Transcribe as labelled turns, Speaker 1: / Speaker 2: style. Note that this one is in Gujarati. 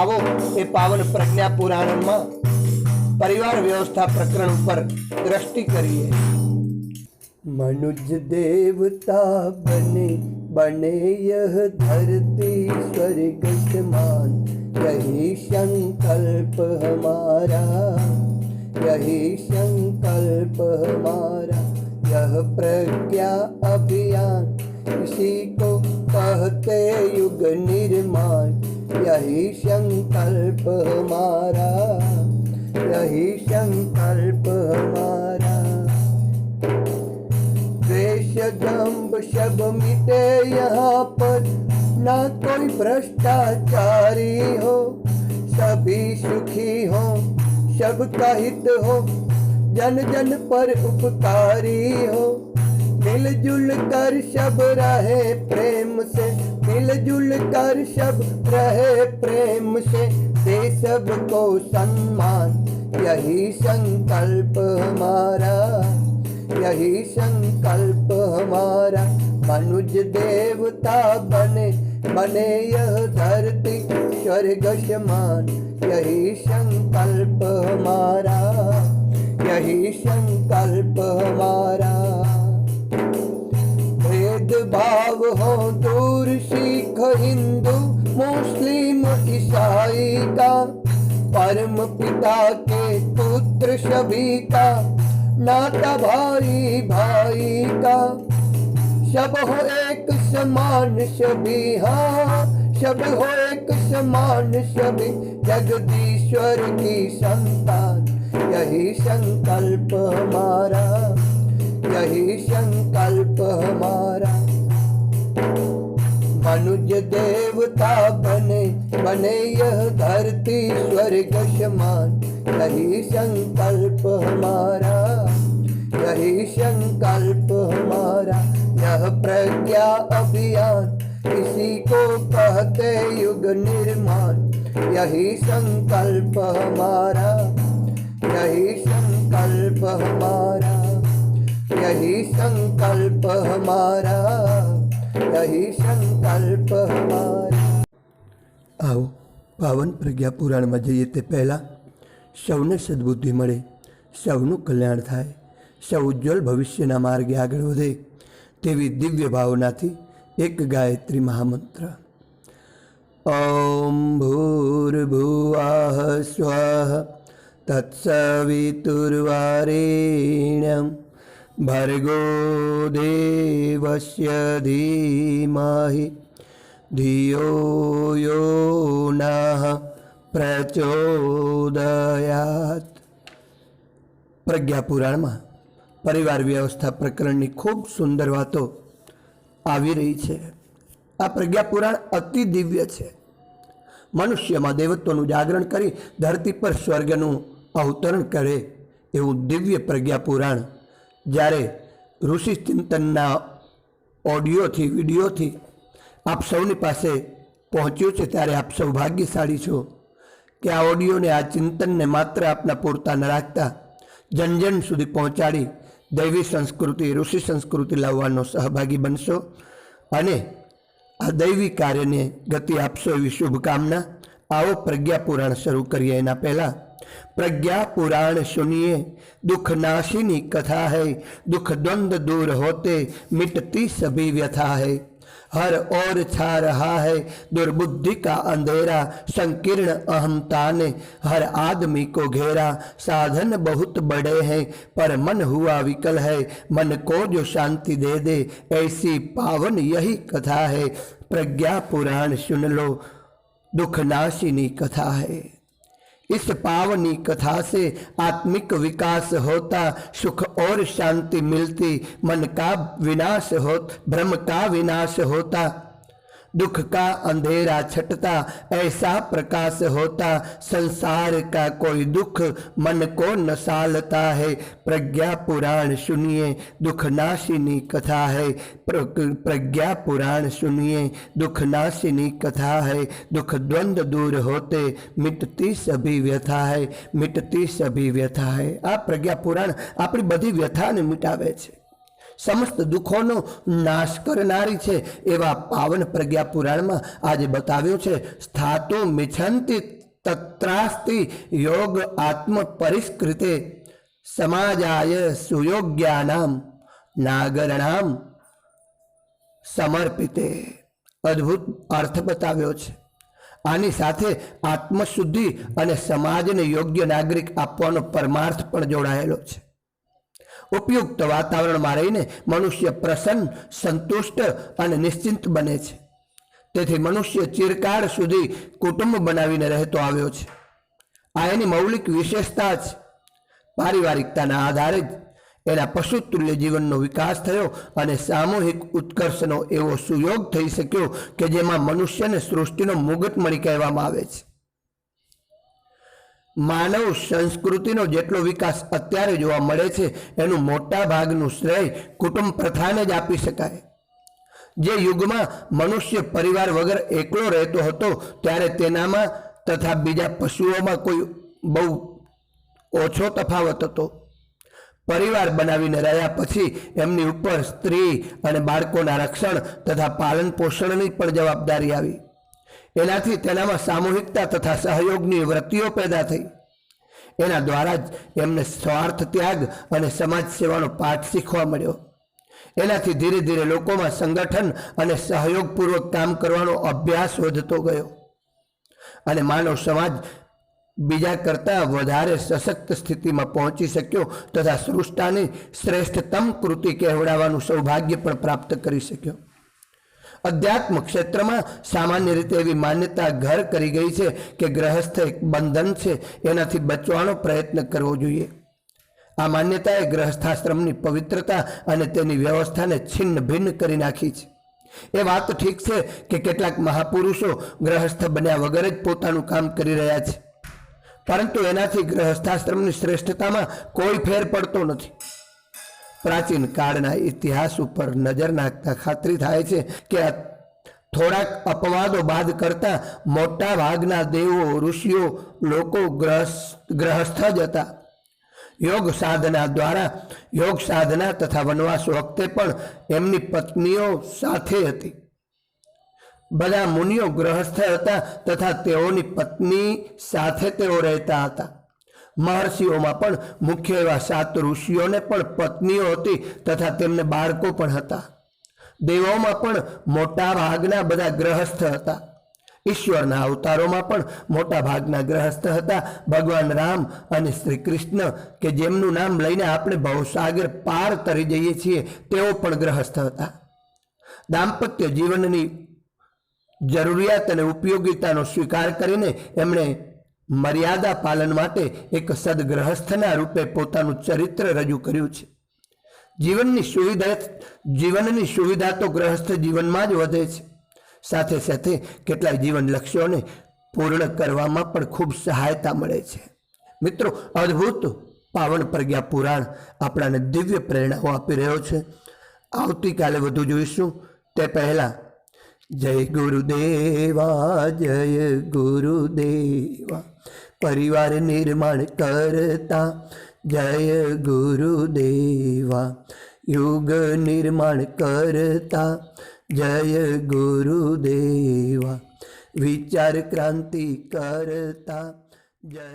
Speaker 1: આવો એ પાવન પ્રજ્ઞા પુરાણમાં પરિવાર વ્યવસ્થા પ્રકરણ ઉપર દ્રષ્ટિ કરીએ
Speaker 2: मनुज देवता बने बने यह धरती स्वर्ग समान यही संकल्प हमारा यही संकल्प हमारा यह प्रज्ञा अभियान इसी को कहते युग निर्माण यही संकल्प हमारा यही संकल्प हमारा द्वेष दम्भ सब मिटे यहाँ पर ना कोई भ्रष्टाचारी हो सभी सुखी हो सबका हित हो जन जन पर उपकारी हो मिलजुल कर सब रहे प्रेम से मिलजुल कर सब रहे प्रेम से, दे सबको सम्मान। यही संकल्प हमारा, यही संकल्प हमारा। मनुज देवता बने बने यह धरती स्वर्ग समान यही संकल्प हमारा, यही संकल्प हमारा। हो दूर सिख हिंदू मुस्लिम ईसाई का परम पिता के पुत्र सभी का नाता भाई भाई का सब हो एक समान सभी हाँ सब हो एक समान सभी जगदीश्वर की संतान यही संकल्प हमारा यही संकल्प हमारा मनुज देवता बने बने यह धरती स्वर्ग समान यही संकल्प हमारा यही संकल्प हमारा यह प्रज्ञा अभियान इसी को कहते युग निर्माण यही संकल्प हमारा यही संकल्प हमारा यही संकल्प हमारा
Speaker 1: આવો પાવન પ્રજ્ઞા પુરાણમાં જઈએ તે પહેલાં. સૌને સદબુદ્ધિ મળે, સૌનું કલ્યાણ થાય, સૌ ઉજ્જવલ ભવિષ્યના માર્ગે આગળ વધે તેવી દિવ્ય ભાવનાથી એક ગાયત્રી મહામંત્ર. ઓમ ભૂર્ભુઆ સ્વ તત્સવિતુર્વારેણ્યમ ભર્ગો દેવસ્ય ધીમહિ ધિયો યો નઃ પ્રચોદયાત પ્રજ્ઞાપુરાણમાં પરિવાર વ્યવસ્થા પ્રકરણની ખૂબ સુંદર વાતો આવી રહી છે. આ પ્રજ્ઞાપુરાણ અતિ દિવ્ય છે. મનુષ્યમાં દેવત્વનું જાગરણ કરી ધરતી પર સ્વર્ગનું અવતરણ કરે એવું દિવ્ય પ્રજ્ઞા પુરાણ જ્યારે ઋષિ ચિંતનના ઓડિયોથી, વિડીયોથી આપ સૌની પાસે પહોંચ્યું છે, ત્યારે આપ સૌ ભાગ્યશાળી છો કે આ ઓડિયોને, આ ચિંતનને માત્ર આપના પૂરતા ન રાખતા જનજન જન સુધી પહોંચાડી દૈવી સંસ્કૃતિ, ઋષિ સંસ્કૃતિ લાવવાનો સહભાગી બનશો અને આ દૈવી કાર્યને ગતિ આપશો એવી શુભકામના આવો પ્રજ્ઞાપુરાણ શરૂ કરીએ એના પહેલાં प्रज्ञा पुराण सुनिए। दुख नाशिनी कथा है। दुख द्वंद दूर होते मिटती सभी व्यथा है। हर ओर छा रहा है। दुर्बुद्धि का अंधेरा। संकीर्ण अहमता ने हर आदमी को घेरा। साधन बहुत बड़े हैं। पर मन हुआ विकल है। मन को जो शांति दे दे। ऐसी पावन यही कथा है। प्रज्ञा पुराण सुन लो। दुख नाशिनी कथा है। इस पावनी कथा से आत्मिक विकास होता सुख और शांति मिलती मन का विनाश हो भ्रम का विनाश होता दुख का अंधेरा छटता ऐसा प्रकाश होता संसार का कोई दुख मन को न सालता है प्रज्ञा पुराण सुनिए दुख नाशिनी कथा है प्र- प्रज्ञा पुराण सुनिए दुख नाशिनी कथा है दुख द्वंद्व दूर होते मिटती सभी व्यथा है मिटती सभी व्यथा है આ પ્રજ્ઞા પુરાણ આપણી બધી વ્યથાને મિટાવે છે સમસ્ત દુઃખોનો નાશ કરનારી છે એવા પાવન પ્રજ્ઞા પુરાણમાં આજે બતાવ્યું છે, સ્થાતુ મિછંતી તત્રાસ્તિ યોગ આત્મ પરિષ્કૃતે સમાજાય સુયોગ્યાનામ નાગરણામ સમર્પિતે. અદ્ભુત અર્થ બતાવ્યો છે. આની સાથે આત્મશુદ્ધિ અને સમાજને યોગ્ય નાગરિક આપવાનો પરમાર્થ પણ જોડાયેલો છે. ઉપયુક્ત વાતાવરણમાં રહીને મનુષ્ય પ્રસન્ન, સંતુષ્ટ અને નિશ્ચિંત બને છે. તેથી મનુષ્ય ચિરકાળ સુધી કુટુંબ બનાવીને રહેતો આવ્યો છે. આ એની મૌલિક વિશેષતા જ પારિવારિકતાના આધારે જ એના પશુતુલ્ય જીવનનો વિકાસ થયો અને સામૂહિક ઉત્કર્ષનો એવો સુયોગ થઈ શક્યો કે જેમાં મનુષ્યને સૃષ્ટિનો મુગટ મળી કહેવામાં આવે છે. માનવ સંસ્કૃતિનો જેટલો વિકાસ અત્યારે જોવા મળે છે, એનું મોટા ભાગનું શ્રેય કુટુંબ પ્રથાને જ આપી શકાય. જે યુગમાં મનુષ્ય પરિવાર વગર એકલો રહેતો હતો, ત્યારે તેનામાં તથા બીજા પશુઓમાં કોઈ બહુ ઓછો તફાવત હતો. પરિવાર બનાવીને રહ્યા પછી એમની ઉપર સ્ત્રી અને બાળકોના રક્ષણ તથા પાલન પોષણની પણ જવાબદારી આવી. એનાથી તેનામાં સામૂહિકતા તથા સહયોગની વૃત્તિઓ પેદા થઈ. એના દ્વારા જ એમને સ્વાર્થ ત્યાગ અને સમાજ સેવાનો પાઠ શીખવા મળ્યો. એનાથી ધીરે ધીરે લોકોમાં સંગઠન અને સહયોગપૂર્વક કામ કરવાનો અભ્યાસ વધતો ગયો. અને માનવ સમાજ બીજા કરતાં વધારે સશક્ત સ્થિતિમાં પહોંચી શક્યો તથા સૃષ્ટાની શ્રેષ્ઠતમ કૃતિ કહેવડાવવાનું સૌભાગ્ય પણ પ્રાપ્ત કરી શક્યો. અધ્યાત્મ ક્ષેત્રમાં સામાન્ય રીતે એવી માન્યતા ઘર કરી ગઈ છે કે ગ્રહસ્થ એક બંધન છે, એનાથી બચવાનો પ્રયત્ન કરવો જોઈએ. આ માન્યતાએ ગ્રહસ્થાશ્રમની પવિત્રતા અને તેની વ્યવસ્થાને છિન્ન ભિન્ન કરી નાખી છે. એ વાત ઠીક છે કે કેટલાક મહાપુરુષો ગ્રહસ્થ બન્યા વગર જ પોતાનું કામ કરી રહ્યા છે. પરંતુ એનાથી ગ્રહસ્થાશ્રમની શ્રેષ્ઠતામાં કોઈ ફેર પડતો નથી. પ્રાચીન કાળના ઇતિહાસ ઉપર નજર નાખતા ખાતરી થાય છે કે થોડાક અપવાદો બાદ કરતા મોટા ભાગના દેવો, ઋષિઓ, લોકો ગ્રહસ્થ ગ્રહસ્થ જ હતા. યોગ સાધના દ્વારા, યોગ સાધના તથા વનવાસ વખતે પણ એમની પત્નીઓ સાથે હતી. બધા મુનિઓ ગ્રહસ્થ હતા તથા તેઓની પત્ની સાથે તેઓ રહેતા હતા. મહર્ષિઓમાં પણ મુખ્ય એવા સાત ઋષિઓને પણ પત્નીઓ હતી તથા તેમને બાળકો પણ હતા. દેવોમાં પણ મોટા ભાગના બધા ગ્રહસ્થ હતા. ઈશ્વરના અવતારોમાં પણ મોટા ભાગના ગ્રહસ્થ હતા. ભગવાન રામ અને શ્રી કૃષ્ણ, કે જેમનું નામ લઈને આપણે ભવસાગર પાર તરી જઈએ છીએ, તેઓ પણ ગ્રહસ્થ હતા. દાંપત્ય જીવનની જરૂરિયાત અને ઉપયોગિતાનો સ્વીકાર કરીને એમણે મર્યાદા પાલન માટે એક સદગ્રહસ્થના રૂપે પોતાનું ચરિત્ર રજૂ કર્યું છે. જીવનની સુવિધા જીવનની સુવિધા તો ગ્રહસ્થ જીવનમાં જ વધે છે. સાથે સાથે કેટલાક જીવન લક્ષ્યોને પૂર્ણ કરવામાં પણ ખૂબ સહાયતા મળે છે. મિત્રો, અદ્ભુત પાવન પ્રજ્ઞા પુરાણ આપણાને દિવ્ય પ્રેરણાઓ આપી રહ્યો છે. આવતીકાલે વધુ જોઈશું. તે પહેલાં, જય ગુરુદેવા જય ગુરુદેવા. પરિવાર નિર્માણ કરતા જય ગુરુદેવા યુગ નિર્માણ કરતા જય ગુરુદેવા વિચાર ક્રાંતિ કરતા જય